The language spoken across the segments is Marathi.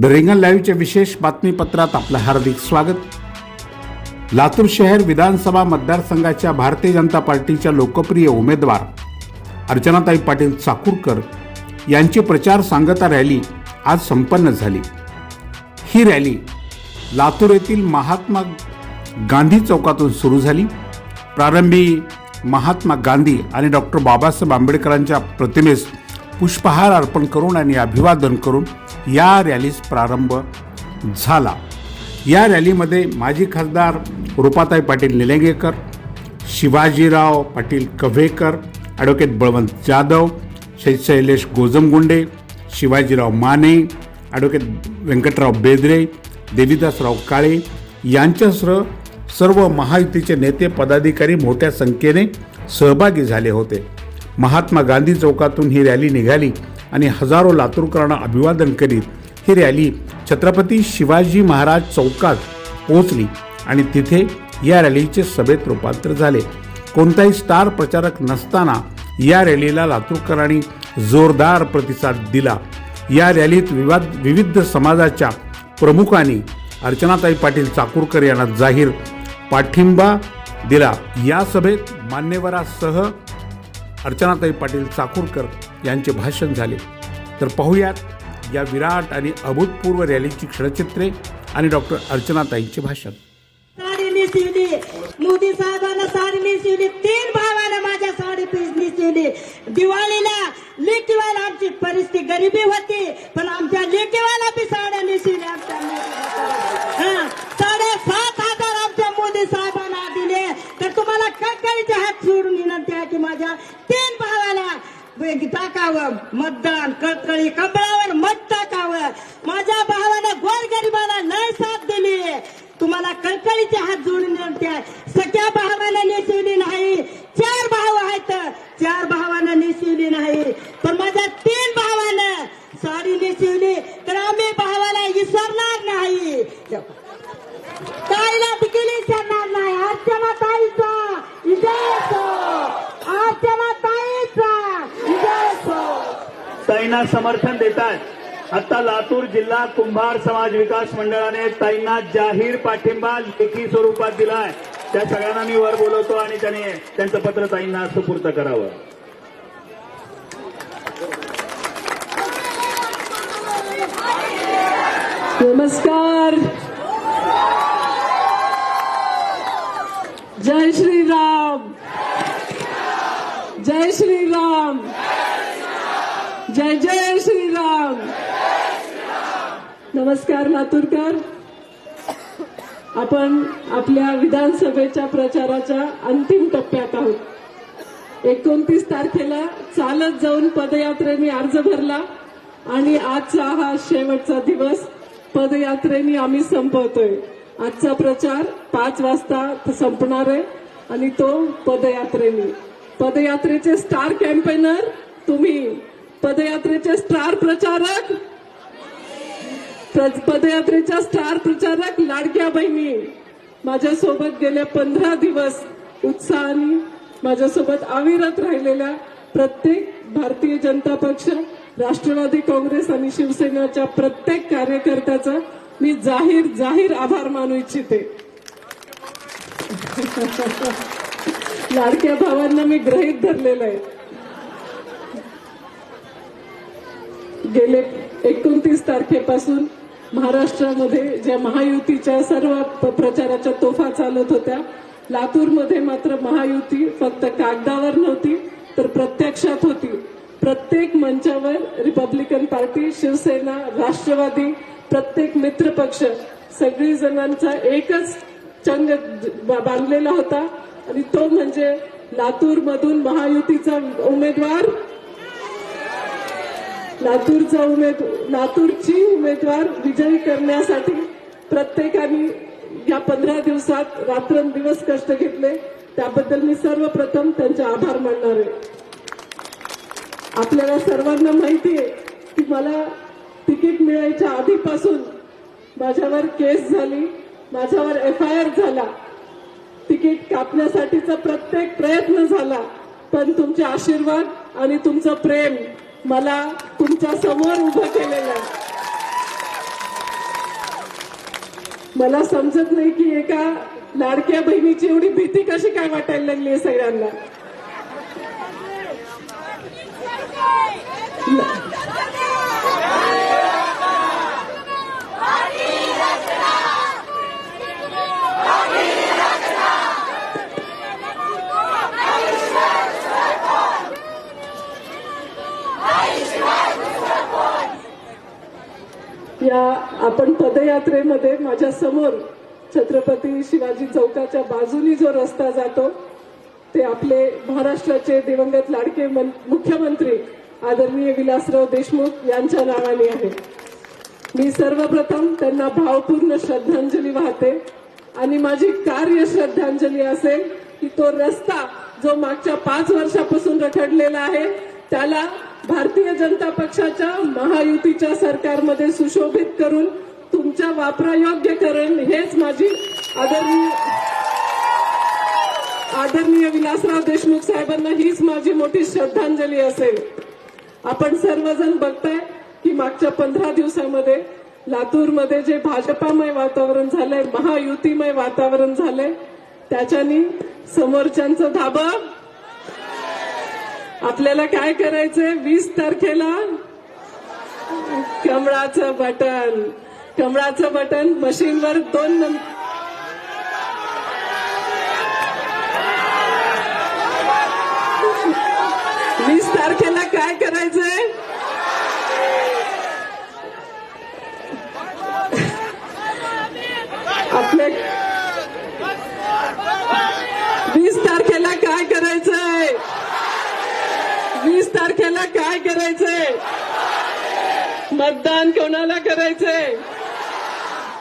द रिंगण लाईव्हच्या विशेष बातमीपत्रात आपलं हार्दिक स्वागत. लातूर शहर विधानसभा मतदारसंघाच्या भारतीय जनता पार्टीच्या लोकप्रिय उमेदवार अर्चनाताई पाटील चाकूरकर यांची प्रचार सांगता रॅली आज संपन्न झाली. ही रॅली लातूर येथील महात्मा गांधी चौकातून सुरू झाली. प्रारंभी महात्मा गांधी आणि डॉक्टर बाबासाहेब आंबेडकरांच्या प्रतिमेस पुष्पहार अर्पण करून आणि अभिवादन करून या रॅलीस प्रारंभ झाला. या रॅलीमध्ये माजी खासदार रुपाताई पाटील निलंगेकर शिवाजीराव पाटील कव्हेकर ॲडव्होकेट बळवंत जाधव शै शैलेश गोजमगुंडे शिवाजीराव माने ॲडव्होकेट व्यंकटराव बेदरे देवीदासराव काळे यांच्यासह सर्व महायुतीचे नेते पदाधिकारी मोठ्या संख्येने सहभागी झाले होते. महात्मा गांधी चौकातून ही रॅली निघाली. आणि हजारो लातूरकरांना अभिवादन करीत ही रॅली छत्रपती शिवाजी महाराज चौकात पोहोचली आणि तिथे या रॅलीचे सभेत रूपांतर झाले. कोणताही स्टार प्रचारक नसताना या रॅलीला लातूरकरांनी जोरदार प्रतिसाद दिला. या रॅलीत विवाद विविध समाजाच्या प्रमुखांनी अर्चनाताई पाटील चाकूरकर यांना जाहीर पाठिंबा दिला. या सभेत मान्यवरासह अर्चनाताई पाटील चाकूरकर यांचे भाषण झाले. तर पाहूयात या विराट आणि अभूतपूर्व रॅलीची क्षणचित्रे आणि डॉक्टर अर्चनाताईंचे भाषण. साडी मोदी साहेबांना साडी नेसवली तीन भावाला माझ्या साडी पीस नेसवली दिवाळीला लेकीवाला आमची परिस्थिती गरिबी होती पण आमच्या लेकीवाला बी साड्या नेसवल्या आमच्या हा साडेसात हजार आमच्या मोदी साहेबांना दिले तर तुम्हाला कणकणीचे हात सोडून विनंती आहे की माझ्या तीन भावाला टाकावं मतदान कळकळी कपडावर मत टाकावं माझ्या भावानं गोरगरिबाला नाही साथ दिली तुम्हाला कळकळीचे हात जोडून विनंती आहे सख्या भावानं नेसवली नाही चार भाव आहेत चार भावानं नेसवली नाही पण माझ्या तीन भावानं साडी नेसवली तर आम्ही भावाला विसरणार नाही ताईला बिकिली विसरणार नाही अर्चना ताईचा विजय असो अर्चना ताईचा विजय असो ताईंना समर्थन देतात आता लातूर जिल्हा कुंभार समाज विकास मंडळाने ताईंना जाहीर पाठिंबा लेखी स्वरूपात दिलाय. त्या सगळ्यांना मी वर बोलवतो आणि त्याने त्यांचं पत्र ताईंना सुपूर्त करावं. नमस्कार. जय श्री राम जय श्री राम जय जय श्रीराम. नमस्कार लातूरकर. आपण आपल्या विधानसभेच्या प्रचाराच्या अंतिम टप्प्यात आहोत. एकोणतीस तारखेला चालत जाऊन पदयात्रेने अर्ज भरला आणि आजचा हा शेवटचा दिवस पदयात्रेने आम्ही संपवतोय. आजचा प्रचार पाच वाजता संपणार आहे आणि तो पदयात्रेने. पदयात्रेचे स्टार कॅम्पेनर तुम्ही. पदयात्रेचे स्टार प्रचारक. प्र- पदयात्रेच्या स्टार प्रचारक लाडक्या बहिणी माझ्यासोबत गेल्या पंधरा दिवस उत्साहाने माझ्यासोबत अविरत राहिलेल्या प्रत्येक भारतीय जनता पक्ष राष्ट्रवादी काँग्रेस आणि शिवसेनेच्या प्रत्येक कार्यकर्त्याचा मी जाहीर जाहीर आभार मानू इच्छिते. लाडक्या भावांना मी गृहीत धरलेलं आहे. गेले एकोणतीस तारखेपासून महाराष्ट्रामध्ये ज्या महायुतीच्या सर्व प्रचाराच्या तोफा चालत होत्या लातूरमध्ये मात्र महायुती फक्त कागदावर नव्हती तर प्रत्यक्षात होती. प्रत्येक मंचावर रिपब्लिकन पार्टी शिवसेना राष्ट्रवादी प्रत्येक मित्रपक्ष सगळी जणांचा एकच चंग बांधलेला होता. आणि तो म्हणजे लातूरमधून महायुतीचा उमेदवार लातूरचा उमेद लातूरची उमेदवार विजयी करण्यासाठी प्रत्येकाने या पंधरा दिवसात रात्रंदिवस कष्ट घेतले. त्याबद्दल मी सर्वप्रथम त्यांचे आभार मानणार आहे. आपल्याला सर्वांना माहिती आहे की मला तिकीट मिळायच्या आधीपासून माझ्यावर केस झाली माझ्यावर एफ आय आर झाला. तिकीट कापण्यासाठीचा प्रत्येक प्रयत्न झाला पण तुमचे आशीर्वाद आणि तुमचं प्रेम मला तुमच्यासमोर उभं केलेलं मला समजत नाही की एका लाडक्या बहिणीची एवढी भीती कशी काय वाटायला लागली आहे सगळ्यांना? या आपण पदयात्रेमध्ये माझ्यासमोर छत्रपती शिवाजी चौकाच्या बाजूनी जो रस्ता जातो ते आपले महाराष्ट्राचे दिवंगत लाडके मन- मुख्यमंत्री आदरणीय विलासराव देशमुख यांच्या नावाने आहे. मी सर्वप्रथम त्यांना भावपूर्ण श्रद्धांजली वाहते आणि माझी कार्य श्रद्धांजली असेल की तो रस्ता जो मागच्या पाच वर्षापासून रखडलेला आहे त्याला भारतीय जनता पक्षाच्या महायुतीच्या सरकारमध्ये सुशोभित करून तुमच्या वापरायोग्य करेन हेच माझी आदरणीय आदरणीय विलासराव देशमुख साहेबांना हीच माझी मोठी श्रद्धांजली असेल. आपण सर्वजण बघताय की मागच्या पंधरा दिवसामध्ये लातूरमध्ये जे भाजपामय वातावरण झालंय महायुतीमय वातावरण झालंय त्याच्यानी समोरच्यांचं धाबं आपल्याला काय करायचंय? वीस तारखेला कमळाचं बटन. कमळाचं बटन मशीनवर दोन नंबर वीस तारखेला काय करायचंय? आपल्या वीस तारखेला काय करायचंय वीस तारखेला काय करायचंय मतदान कोणाला करायचंय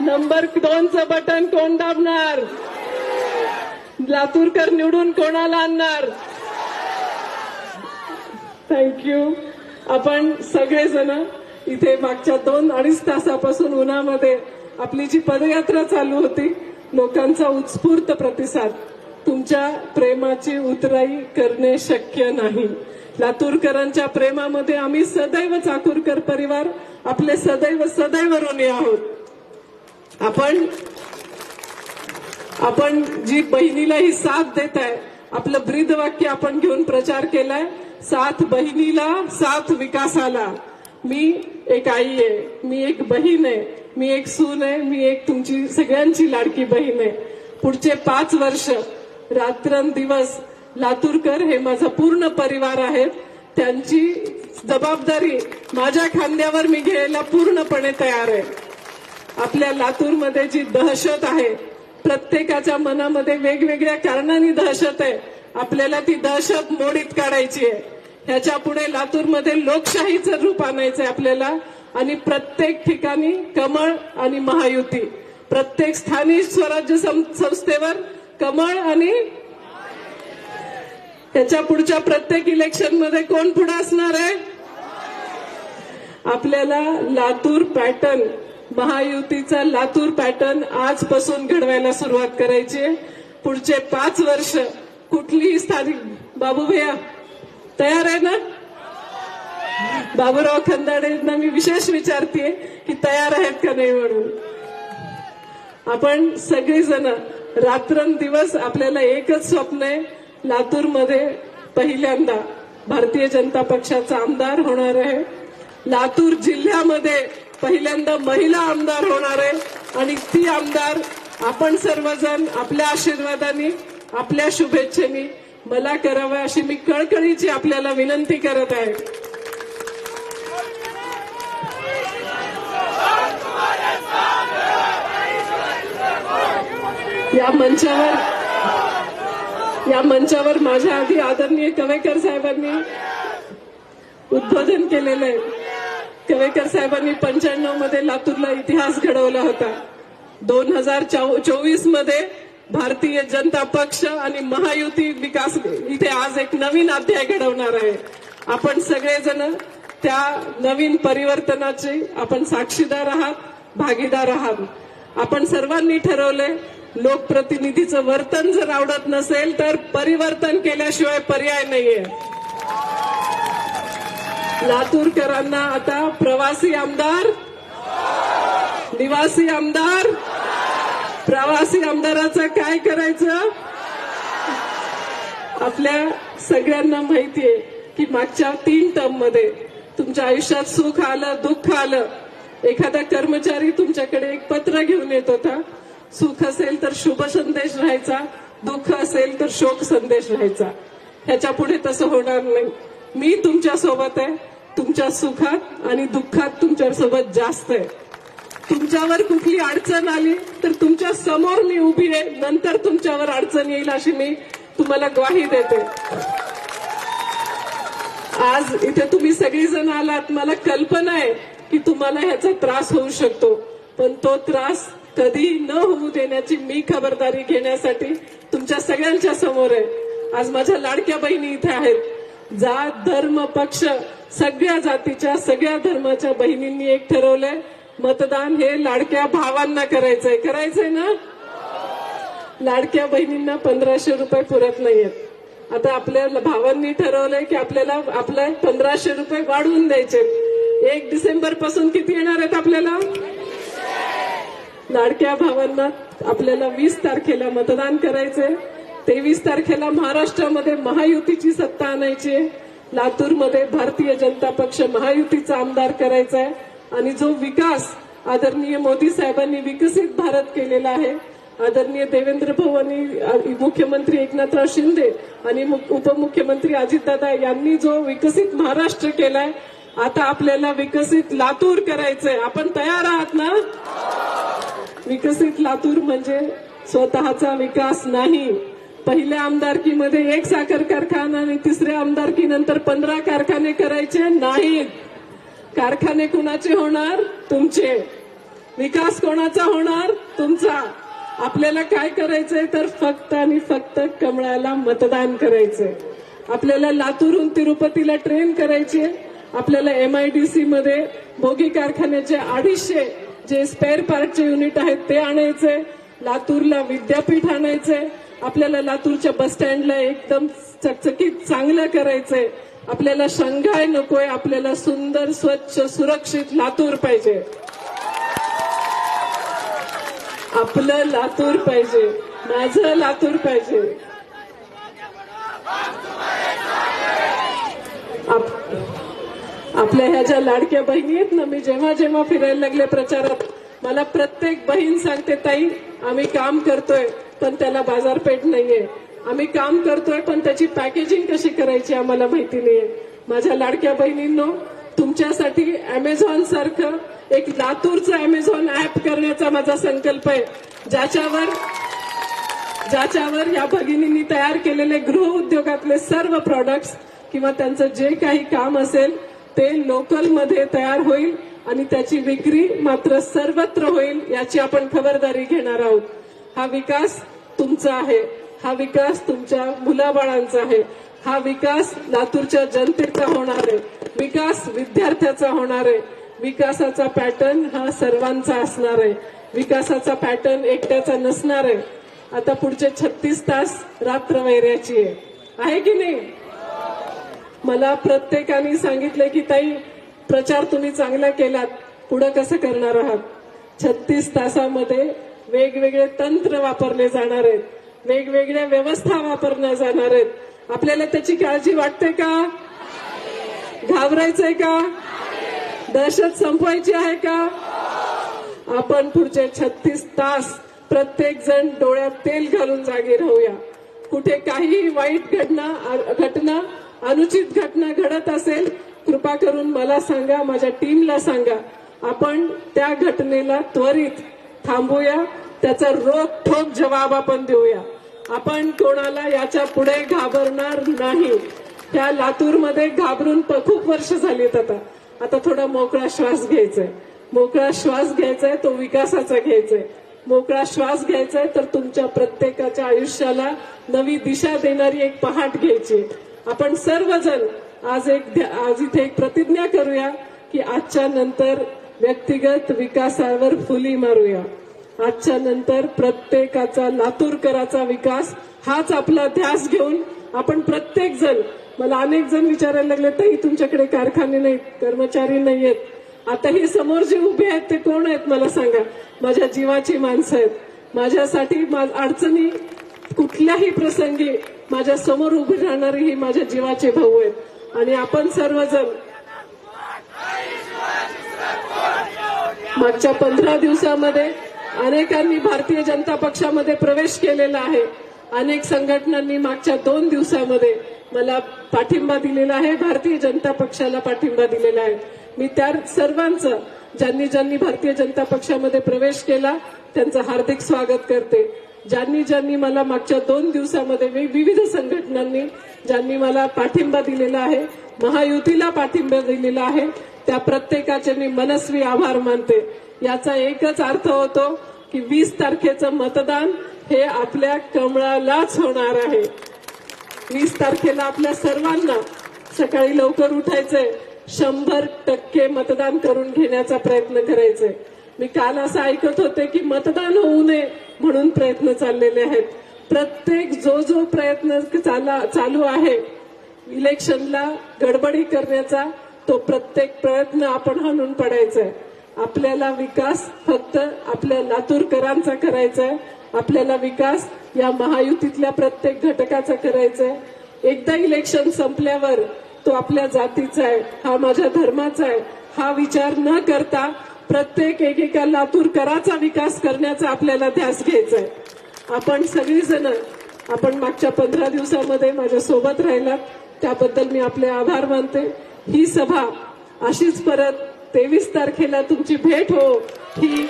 नंबर दोनचं बटन कोण दाबणार? लातूरकर निवडून कोणाला आणणार? थँक्यू आपण सगळेजण इथे मागच्या दोन अडीच तासापासून उन्हामध्ये आपली जी पदयात्रा चालू होती लोकांचा उत्स्फूर्त प्रतिसाद. तुमच्या प्रेमाची उतराई करणे शक्य नाही. लातूरकरांच्या प्रेमामध्ये आम्ही सदैव चाकूरकर परिवार आपले सदैव सदैव ऋणी आहोत. आपण आपण जी बहिणीला ही साथ देत आहे आपलं ब्रीद वाक्य आपण घेऊन प्रचार केलाय साथ बहिणीला साथ विकासाला. मी एक आई आहे मी एक बहीण आहे मी एक सून आहे मी एक तुमची सगळ्यांची लाडकी बहीण आहे. पुढचे पाच वर्ष रात्रंदिवस लातूरकर हे माझा पूर्ण परिवार आहेत त्यांची जबाबदारी माझ्या खांद्यावर मी घ्यायला पूर्णपणे तयार आहे. आपल्या लातूरमध्ये जी दहशत आहे प्रत्येकाच्या मनामध्ये वेगवेगळ्या कारणांनी दहशत आहे. आपल्याला ती दहशत मोडीत काढायची आहे. ह्याच्या पुढे लातूरमध्ये लोकशाहीचं रूप आणायचं आहे आपल्याला. आणि प्रत्येक ठिकाणी कमळ आणि महायुती. प्रत्येक स्थानिक स्वराज्य सं- संस्थेवर कमळ आणि त्याच्या पुढच्या प्रत्येक इलेक्शनमध्ये कोण पुढे असणार आहे? आपल्याला लातूर पॅटर्न महायुतीचा लातूर पॅटर्न आजपासून घडवायला सुरुवात करायची आहे. पुढचे पाच वर्ष कुठलीही स्थानिक बाबू भैया तयार आहे ना? बाबूराव खंदाडेंना मी विशेष विचारते की तयार आहेत का नाही म्हणून. आपण सगळेजण रात्रंदिवस आपल्याला एकच स्वप्न आहे. लातूरमध्ये पहिल्यांदा भारतीय जनता पक्षाचा आमदार होणार आहे. लातूर जिल्ह्यामध्ये पहिल्यांदा महिला आमदार होणार आहे. आणि ती आमदार आपण सर्वजण आपल्या आशीर्वादाने आपल्या शुभेच्छेने मला करावं अशी मी कळकळीची आपल्याला विनंती करत आहे. या मंचावर या मंचावर माझ्या आधी आदरणीय कवेकर साहेबांनी उद्बोधन केलेलं आहे. कवेकर साहेबांनी पंच्याण्णवमध्ये लातूरला इतिहास घडवला होता. दोन हजार चोवीसमध्ये भारतीय जनता पक्ष आणि महायुती विकास इथे आज एक नवीन अध्याय घडवणार आहे. आपण सगळेजण त्या नवीन परिवर्तनाचे आपण साक्षीदार आहात भागीदार आहात. आपण सर्वांनी ठरवलंय लोकप्रतिनिधीचं वर्तन जर आवडत नसेल तर परिवर्तन केल्याशिवाय पर्याय नाहीये. लातूरकरांना आता प्रवासी आमदार निवासी आमदार प्रवासी आमदाराचं काय करायचं? आपल्या सगळ्यांना माहितीये की मागच्या तीन टर्ममध्ये तुमच्या आयुष्यात सुख आलं दुःख आलं. एखादा कर्मचारी तुमच्याकडे एक पत्र घेऊन येत होता. सुख असेल तर शुभ संदेश राहायचा दुःख असेल तर शोक संदेश राहायचा. ह्याच्या पुढे तसं होणार नाही. मी तुमच्यासोबत आहे. तुमच्या सुखात आणि दुःखात तुमच्यासोबत जास्त आहे. तुमच्यावर कुठली अडचण आली तर तुमच्यासमोर मी उभी आहे. नंतर तुमच्यावर अडचण येईल अशी मी तुम्हाला ग्वाही देते. आज इथे तुम्ही सगळीजण आलात. मला कल्पना आहे की तुम्हाला ह्याचा त्रास होऊ शकतो. पण तो त्रास कधी न होऊ देण्याची मी खबरदारी घेण्यासाठी तुमच्या सगळ्यांच्या समोर आहे. आज माझ्या लाडक्या बहिणी इथे आहेत. जात धर्म पक्ष सगळ्या जातीच्या सगळ्या धर्माच्या बहिणींनी एक ठरवलंय. मतदान हे लाडक्या भावांना करायचंय. करायचंय ना? लाडक्या बहिणींना पंधराशे रुपये पुरत नाहीयेत. आता आपल्या भावांनी ठरवलंय की आपल्याला आपल्या पंधराशे रुपये वाढवून द्यायचे एक डिसेंबरपासून किती येणार आहेत आपल्याला? लाडक्या भावांना आपल्याला वीस तारखेला मतदान करायचंय. तेवीस तारखेला महाराष्ट्रामध्ये महायुतीची सत्ता आणायची आहे. लातूरमध्ये भारतीय जनता पक्ष महायुतीचा आमदार करायचा आहे आणि जो विकास आदरणीय मोदी साहेबांनी विकसित भारत केलेला आहे आदरणीय देवेंद्र भवानी मुख्यमंत्री एकनाथराव शिंदे आणि उपमुख्यमंत्री अजितदादा यांनी जो विकसित महाराष्ट्र केलाय आता आपल्याला विकसित लातूर करायचंय. आपण तयार आहात ना? विकसित लातूर म्हणजे स्वतःचा विकास नाही. पहिल्या आमदारकीमध्ये एक साखर कारखाना आणि तिसऱ्या आमदारकीनंतर पंधरा कारखाने करायचे नाहीत. कारखाने कुणाचे होणार? तुमचे. विकास कोणाचा होणार? तुमचा. आपल्याला काय करायचंय? तर फक्त आणि फक्त कमळाला मतदान करायचंय. आपल्याला लातूरहून तिरुपतीला ट्रेन करायची आहे. आपल्याला एमआयडीसी मध्ये भोगी कारखान्याचे अडीचशे जे स्पेअर पार्टचे युनिट आहेत ते आणायचे लातूरला विद्यापीठ आणायचे आपल्याला लातूरच्या बस स्टँडला एकदम चकचकीत चांगलं करायचंय. आपल्याला शंघाय नकोय आपल्याला सुंदर स्वच्छ सुरक्षित लातूर पाहिजे. आपलं लातूर पाहिजे माझं लातूर पाहिजे. आपल्या ह्या ज्या लाडक्या बहिणी आहेत ना मी जेव्हा जेव्हा फिरायला लागले प्रचारात मला प्रत्येक बहीण सांगते ताई आम्ही काम करतोय पण त्याला बाजारपेठ नाहीये. आम्ही काम करतोय पण त्याची पॅकेजिंग कशी करायची आम्हाला माहिती नाहीये. माझ्या लाडक्या बहिणींनो तुमच्यासाठी अमेझॉन सारखं एक लातूरचं अमेझॉन ऍप करण्याचा माझा संकल्प आहे. ज्याच्यावर ज्याच्यावर या भगिनींनी तयार केलेले गृह उद्योगातले सर्व प्रॉडक्ट्स किंवा त्यांचं जे काही काम असेल ते लोकलमध्ये तयार होईल आणि त्याची विक्री मात्र सर्वत्र होईल याची आपण खबरदारी घेणार आहोत. हा विकास तुमचा आहे. हा विकास तुमच्या मुलाबाळांचा आहे. हा विकास लातूरच्या जनतेचा होणार आहे. विकास विद्यार्थ्याचा होणार आहे. विकासाचा पॅटर्न हा सर्वांचा असणार आहे. विकासाचा पॅटर्न एकट्याचा नसणार आहे. आता पुढचे छत्तीस तास रात्र वैऱ्याची आहे. आहे की नाही? मला प्रत्येकाने सांगितलं की ताई प्रचार तुम्ही चांगला केलात पुढं कसं करणार आहात? छत्तीस तासामध्ये वेगवेगळे तंत्र वापरले जाणार आहेत वेगवेगळ्या व्यवस्था वापरल्या जाणार आहेत. आपल्याला त्याची काळजी वाटते का? घाबरायचंय का? दहशत संपवायची आहे का? आपण पुढचे छत्तीस तास प्रत्येक जण डोळ्यात तेल घालून जागे राहूया. कुठे काहीही वाईट घटना घटना अनुचित घटना घडत असेल कृपा करून मला सांगा माझ्या टीमला सांगा. आपण त्या घटनेला त्वरित थांबूया त्याचा रोख ठोक जवाब आपण देऊया. आपण कोणाला याच्यापुढे घाबरणार नाही. त्या लातूरमध्ये घाबरून खूप वर्ष झालीत आता. आता थोडा मोकळा श्वास घ्यायचाय. मोकळा श्वास घ्यायचाय तो विकासाचा घ्यायचाय. मोकळा श्वास घ्यायचाय तर तुमच्या प्रत्येकाच्या आयुष्याला नवी दिशा देणारी एक पहाट घ्यायची आपण सर्वजण आज एक ध्या- आज इथे एक प्रतिज्ञा करूया की आजच्या नंतर व्यक्तिगत विकासावर फुली मारूया. आजच्या नंतर प्रत्येकाचा लातूरकराचा विकास हाच आपला ध्यास घेऊन आपण प्रत्येक जण मला अनेक जण विचारायला लागले तरी तुमच्याकडे कारखाने नाहीत कर्मचारी नाहीयेत. आता हे समोर जे उभे आहेत ते कोण आहेत मला सांगा. माझ्या जीवाची माणसं आहेत. माझ्यासाठी अडचणी कुठल्याही प्रसंगी माझ्यासमोर उभी राहणारी ही माझ्या जीवाचे भाऊ आहेत. आणि आपण सर्वजण मागच्या पंधरा दिवसामध्ये अनेकांनी भारतीय जनता पक्षामध्ये प्रवेश केलेला आहे. अनेक संघटनांनी मागच्या दोन दिवसामध्ये मला पाठिंबा दिलेला आहे. भारतीय जनता पक्षाला पाठिंबा दिलेला आहे. मी त्या सर्वांचं ज्यांनी ज्यांनी भारतीय जनता पक्षामध्ये प्रवेश केला त्यांचं हार्दिक स्वागत करते. ज्यांनी ज्यांनी मला मागच्या दोन दिवसामध्ये विविध संघटनांनी ज्यांनी मला पाठिंबा दिलेला आहे महायुतीला पाठिंबा दिलेला आहे त्या प्रत्येकाचे मी मनस्वी आभार मानते. याचा एकच अर्थ होतो की वीस तारखेचं मतदान हे आपल्या कमळालाच होणार आहे. वीस तारखेला आपल्या सर्वांना सकाळी लवकर उठायचंय. शंभर टक्के मतदान करून घेण्याचा प्रयत्न करायचंय. मी काल असं ऐकत होते की मतदान होऊ नये. म्हणून प्रयत्न चाललेले आहेत. प्रत्येक जो जो प्रयत्न चाला- चालू आहे इलेक्शनला गडबडी करण्याचा तो प्रत्येक प्रयत्न आपण हाणून पडायचा आहे आपल्याला विकास फक्त आपल्या लातूरकरांचा करायचा आहे आपल्याला विकास या महायुतीतल्या प्रत्येक घटकाचा करायचा आहे एकदा इलेक्शन संपल्यावर तो आपल्या जातीचा आहे हा माझ्या धर्माचा आहे. हा विचार न करता प्रत्येक एकेका लातूरकराचा विकास करण्याचा आपल्याला ध्यास घ्यायचा आहे आपण सगळीजण आपण मागच्या पंधरा दिवसामध्ये माझ्या सोबत राहिलात त्याबद्दल मी आपले आभार मानते. ही सभा अशीच परत तेवीस तारखेला तुमची भेट हो. ही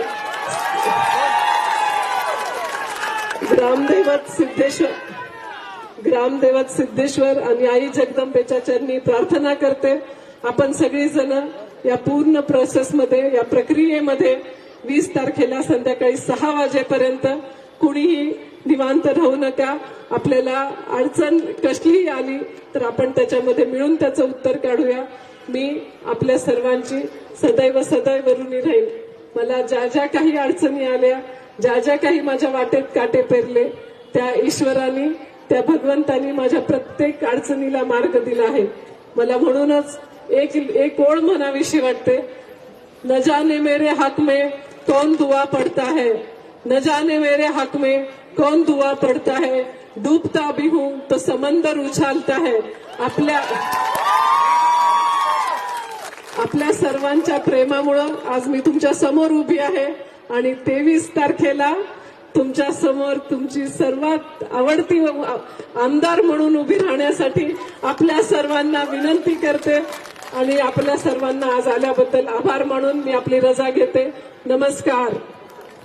ग्रामदैवत सिद्धेश्वर ग्रामदेवत सिद्धेश्वर आणि आई जगदंबेच्या चरणी प्रार्थना करते. आपण सगळीजण या पूर्ण प्रोसेसमध्ये या प्रक्रियेमध्ये वीस तारखेला संध्याकाळी सहा वाजेपर्यंत कुणीही निवांत राहू नका. आपल्याला अडचण कसलीही आली तर आपण त्याच्यामध्ये मिळून त्याचं उत्तर काढूया. मी आपल्या सर्वांची सदैव सदैव ऋणी राहील मला ज्या ज्या काही अडचणी आल्या ज्या ज्या काही माझ्या वाटेत काटे पेरले त्या ईश्वराने त्या भगवंतानी माझ्या प्रत्येक अडचणीला मार्ग दिला आहे. मला म्हणूनच एक एक ओळ म्हणावीशी वाटते? न जाने मेरे हक में कौन दुआ पड़ता है? न जाने मेरे हक में कौन दुआ पड़ता है? डूबता भी हूं तो समंदर उछालता है। आपल्या आपल्या सर्वांच्या प्रेमामुळं आज मी तुमच्यासमोर उभी आहे आणि तेवीस तारखेला तुमच्यासमोर तुमची सर्वात आवडती आमदार म्हणून उभी राहण्यासाठी आपल्या सर्वांना विनंती करते आणि आपल्या सर्वांना आज आल्याबद्दल आभार मानून मी आपली रजा घेते. नमस्कार.